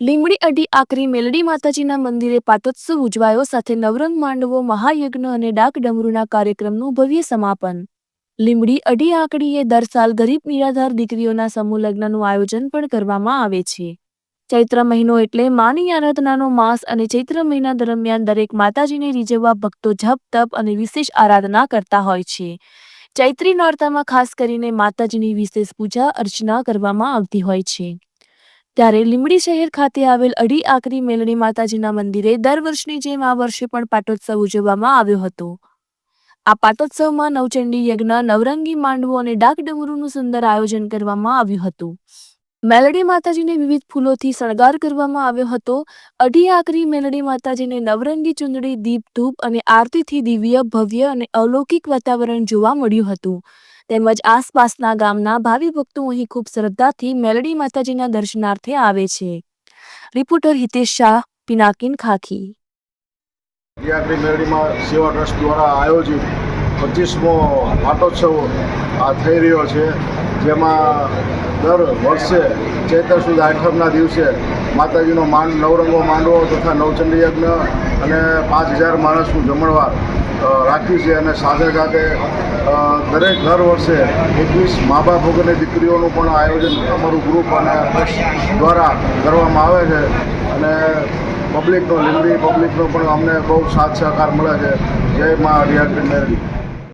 અઢી આકરી મેલડી માતાજીના મંદિરે પાતોત્સવ ઉજવાયો સાથે નવરંગ માંડવો, મહાયજ્ઞ અને ડાક ડમરૂના કાર્યક્રમનું ભવ્ય સમાપન. લીમડી અઢી આંકડીએ દર સાલ ગરીબ નિરાધાર દીકરીઓના સમૂહ લગ્નનું આયોજન પણ કરવામાં આવે છે. ચૈત્ર મહિનો એટલે માની આરાધનાનો માસ અને ચૈત્ર મહિના દરમિયાન દરેક માતાજીને રીઝવવા ભક્તો જપ, તપ અને વિશેષ આરાધના કરતા હોય છે. ચૈત્રી નોરતામાં ખાસ કરીને માતાજીની વિશેષ પૂજા, અર્ચના કરવામાં આવતી હોય છે. ત્યારે લીંબડી શહેર ખાતે આવેલ અઢી આકરી મેલડી માતાજીના મંદિરે દર વર્ષની જેમ આ વર્ષે પણ પાટોત્સવ ઉજવવામાં આવ્યો હતો. આ પાટોત્સવમાં નવચંડી યજ્ઞ, નવરંગી માંડવો અને ડાક ડમરૂનું સુંદર આયોજન કરવામાં આવ્યું હતું. મેલડી માતાજીને વિવિધ ફૂલોથી શણગાર કરવામાં આવ્યો હતો. અઢી આકરી મેલડી માતાજીને નવરંગી ચુંદડી દીપ ધૂપ અને આરતીથી દિવ્ય, ભવ્ય અને અલૌકિક વાતાવરણ જોવા મળ્યું હતું. તેમજ આસપાસના ગામના ભાવિ ભક્તો અહીં ખૂબ શ્રદ્ધાથી મેલડી માતાજીના દર્શનાર્થે આવે છે. રિપોર્ટર હિતેશ શાહ, પિનાકિન ખાખી. યાત્રી મેળડીમાં સેવા ટ્રસ્ટ દ્વારા આયોજિત પચીસમો પાટોત્સવ આ થઈ રહ્યો છે, જેમાં દર વર્ષે ચૈત્ર સુદ આઠમના દિવસે માતાજીનો માંડ, નવરંગો, માંડવો તથા નવચંડી યજ્ઞ અને પાંચ હજાર માણસનું જમણવાર અ, છે અને સાથે સાથે દરેક દર વર્ષે એકવીસ મા બાપ વગરની દીકરીઓનું પણ આયોજન અમારું ગ્રુપ અને દ્વારા કરવામાં આવે છે અને પબ્લિકનો લીંબડી પબ્લિકનો પણ અમને બહુ સાથ સહકાર મળે છે. જય મા હરિયાત્રી મેરડી